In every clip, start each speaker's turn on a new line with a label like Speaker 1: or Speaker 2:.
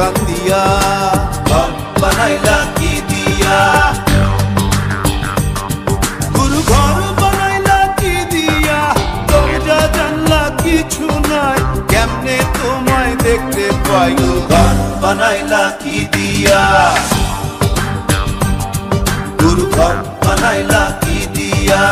Speaker 1: বাগান দিয়া বাগ বানাইলা কি দিয়া? গুরু ঘর বানাইলা কি দিয়া দরজা জানলা কিছু নাই। কেমনে তোমায় দেখতে পাই? বাগ বানাইলা কি দিয়া? গুরু ঘর বানাইলা কি দিয়া?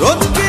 Speaker 1: রোদকে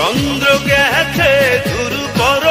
Speaker 2: চন্দ্র গেছে গুরু পর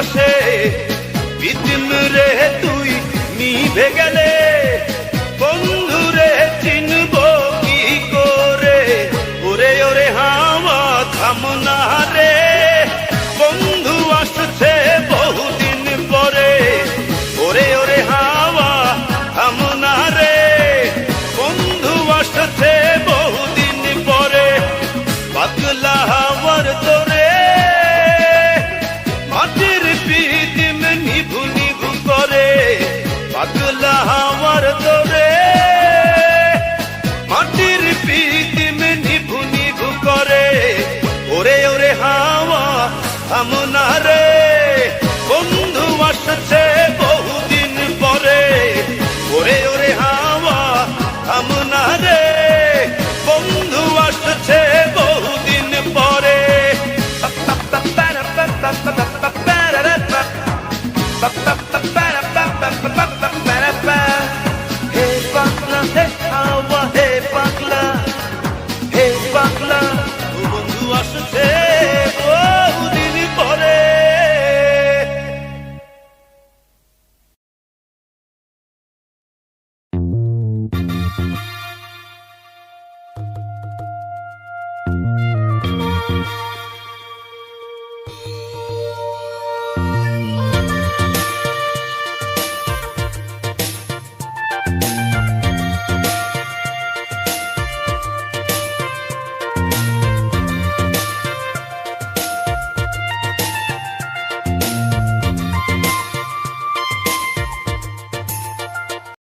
Speaker 2: রসে বিদিন রে, তুই নিভে গেলে। বন্ধু রে, চিনব কি করে? ওরে ওরে, হাওয়া থামনা। টিম নিভু নিভু করে ওরে ওরে হাওয়া থামনা রে